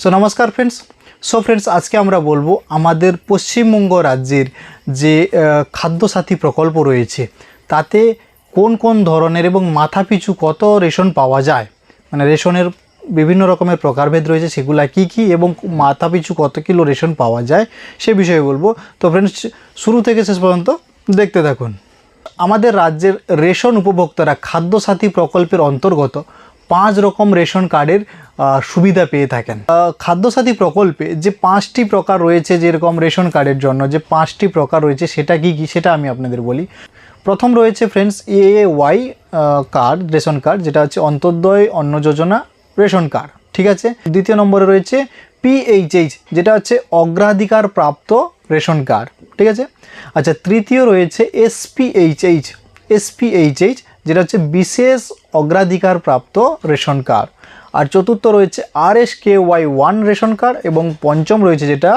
So নমস্কার friends so friends আজকে আমরা বলব আমাদের পশ্চিমবঙ্গ রাজ্যের যে খাদ্যসাথী প্রকল্প রয়েছে, তাতে কোন কোন ধরনের এবং মাথাপিছু কত রেশন পাওয়া যায়? মানে রেশনের বিভিন্ন রকমের প্রকারভেদ রয়েছে, সেগুলা কি কি এবং মাথাপিছু কত কিলো রেশন পাওয়া যায়, সে বিষয়ে বলব। তো ফ্রেন্ডস শুরু থেকে শেষ পর্যন্ত দেখতে থাকুন। আমাদের রাজ্যের রেশন উপভোক্তারা খাদ্যসাথী প্রকল্পের অন্তর্গত পাঁচ রকম রেশন কার্ডের সুবিধা পেয়ে থাকেন। খাদ্যসাথী প্রকল্পে যে পাঁচটি প্রকার রয়েছে যেরকম রেশন কার্ডের জন্য, যে পাঁচটি প্রকার রয়েছে, সেটা কি কি, সেটা আমি আপনাদের বলি। প্রথম রয়েছে friends A Y card ration card যেটা হচ্ছে অন্তর্দয় অন্ন যোজনা রেশন কার্ড ঠিক আছে? দ্বিতীয় নম্বরে রয়েছে পিএইচএইচ যেটা হচ্ছে অগ্রাধিকার প্রাপ্ত রেশন কার্ড ঠিক আছে? আচ্ছা তৃতীয় রয়েছে এসপিএইচএইচ এসপিএইচএইচ যেটা হচ্ছে বিশেষ অগ্রাধিকার প্রাপ্ত রেশন কার্ড। আর চতুর্থ রয়েছে R S K Y one ration card এবং পঞ্চম রয়েছে যেটা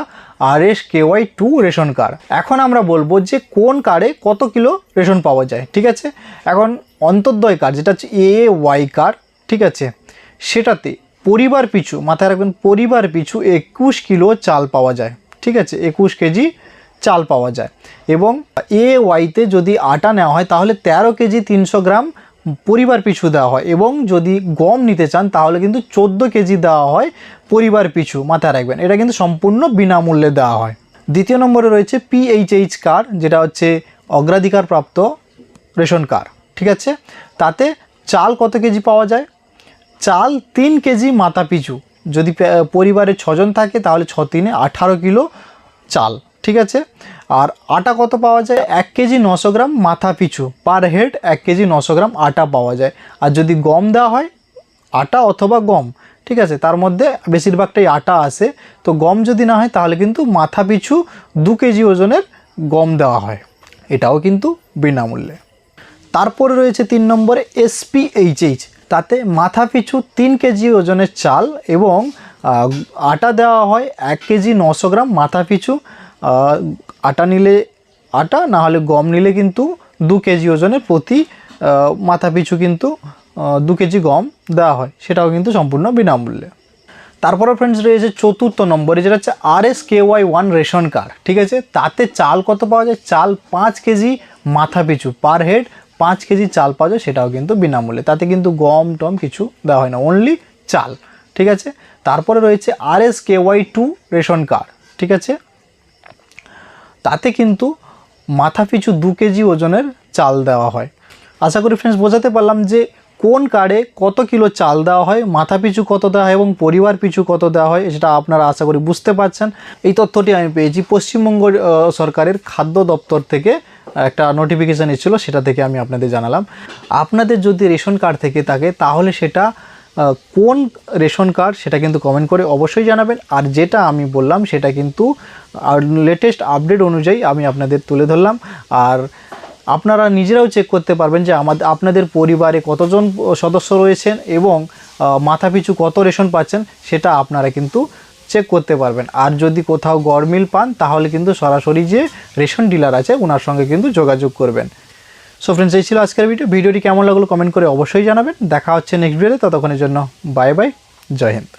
R S K Y two ration card. এখন আমরা বলব যে কোন কার্ডে কত কিলো রেশন পাওয়া যায়, ঠিক আছে? এখন অন্তর্দয় কার্ড যেটা হচ্ছে এ ওয়াই কার্ড, ঠিক আছে? সেটাতে পরিবার পিছু, মাথায় রাখবেন পরিবার পিছু একুশ কিলো চাল পাওয়া যায়, ঠিক আছে? একুশ কেজি চাল পাওয়া যায়। এবং এ ওয়াইতে যদি আটা নেওয়া হয়, তাহলে তেরো কেজি তিনশো গ্রাম পরিবার পিছু দেওয়া হয় এবং যদি গম নিতে চান, তাহলে কিন্তু চোদ্দ কেজি দেওয়া হয় পরিবার পিছু মাথায় রাখবেন। এটা কিন্তু সম্পূর্ণ বিনামূল্যে দেওয়া হয়। দ্বিতীয় নম্বরে রয়েছে পিএইচএইচ কার্ড যেটা হচ্ছে অগ্রাধিকার প্রাপ্ত রেশন কার্ড ঠিক আছে? তাতে চাল কত কেজি পাওয়া যায়? চাল তিন কেজি মাথা পিছু। যদি পরিবারে ছজন থাকে, তাহলে ছ তিনে আঠারো কিলো চাল। ঠিক আছে? আর আটা কত পাওয়া যায়? এক কেজি নশো গ্রাম মাথা পিছু। পার হেড এক কেজি নশো গ্রাম আটা পাওয়া যায়। আর যদি গম দেওয়া হয়, আটা অথবা গম, ঠিক আছে? তার মধ্যে বেশিরভাগটাই আটা আসে তো গম যদি না হয়, তাহলে কিন্তু মাথা পিছু দু কেজি ওজনের গম দেওয়া হয়। এটাও কিন্তু বিনামূল্যে। তারপরে রয়েছে তিন নম্বরে এসপিএইচএইচ তাতে মাথা পিছু তিন কেজি ওজনের চাল এবং আটা দেওয়া হয় এক কেজি নশো গ্রাম মাথা পিছু। আটা নিলে আটা, না হলে গম নিলে কিন্তু দু কেজি ওজনের প্রতি মাথা পিছু কিন্তু দু কেজি গম দেওয়া হয়। সেটাও কিন্তু সম্পূর্ণ বিনামূল্যে। তারপরে ফ্রেন্ডস রয়েছে চতুর্থ নম্বরে, যেটা হচ্ছে R S K Y one ration card, ঠিক আছে? তাতে চাল কত পাওয়া যায়? চাল পাঁচ কেজি মাথা পিছু পার হেড পাঁচ কেজি চাল পাওয়া যায়, সেটাও কিন্তু বিনামূল্যে। তাতে কিন্তু গম টম কিছু দেওয়া হয় না অনলি চাল, ঠিক আছে? তারপরে রয়েছে R S K Y two ration card, ঠিক আছে? তাতে কিন্তু মাথা পিছু দু কেজি ওজনের চাল দেওয়া হয়। আশা করি ফ্রেন্ডস বোঝাতে পারলাম যে কোন কার্ডে কত কিলো চাল দেওয়া হয়, মাথা পিছু কত দেওয়া হয় এবং পরিবার পিছু কত দেওয়া হয় সেটা আপনারা আশা করি বুঝতে পারছেন। এই তথ্যটি আমি পেয়েছি পশ্চিমবঙ্গ সরকারের খাদ্য দপ্তর থেকে একটা নোটিফিকেশান এসেছিল, সেটা থেকে আমি আপনাদের জানালাম। আপনাদের যদি রেশন কার্ড থেকে থাকে, তাহলে সেটা কোন রেশন কার্ড সেটা কিন্তু কমেন্ট করে অবশ্যই জানাবেন। আর যেটা আমি বললাম, সেটা কিন্তু লেটেস্ট আপডেট অনুযায়ী আমি আপনাদের তুলে ধরলাম। আর আপনারা নিজেরাও চেক করতে পারবেন যে আমাদের আপনাদের পরিবারে কতজন সদস্য রয়েছেন এবং মাথাপিছু কত রেশন পাচ্ছেন, সেটা আপনারা কিন্তু চেক করতে পারবেন। আর যদি কোথাও গরমিল পান, তাহলে কিন্তু সরাসরি যে রেশন ডিলার আছে ওনার সঙ্গে কিন্তু যোগাযোগ করবেন। সো ফ্রেন্ডস এই ছিল আজকের ভিডিও ভিডিওটি কেমন লাগল কমেন্ট করে অবশ্যই জানাবেন। দেখা হচ্ছে নেক্সট ভিডিওতে ততক্ষণের জন্য বাই বাই জয় হিন্দ।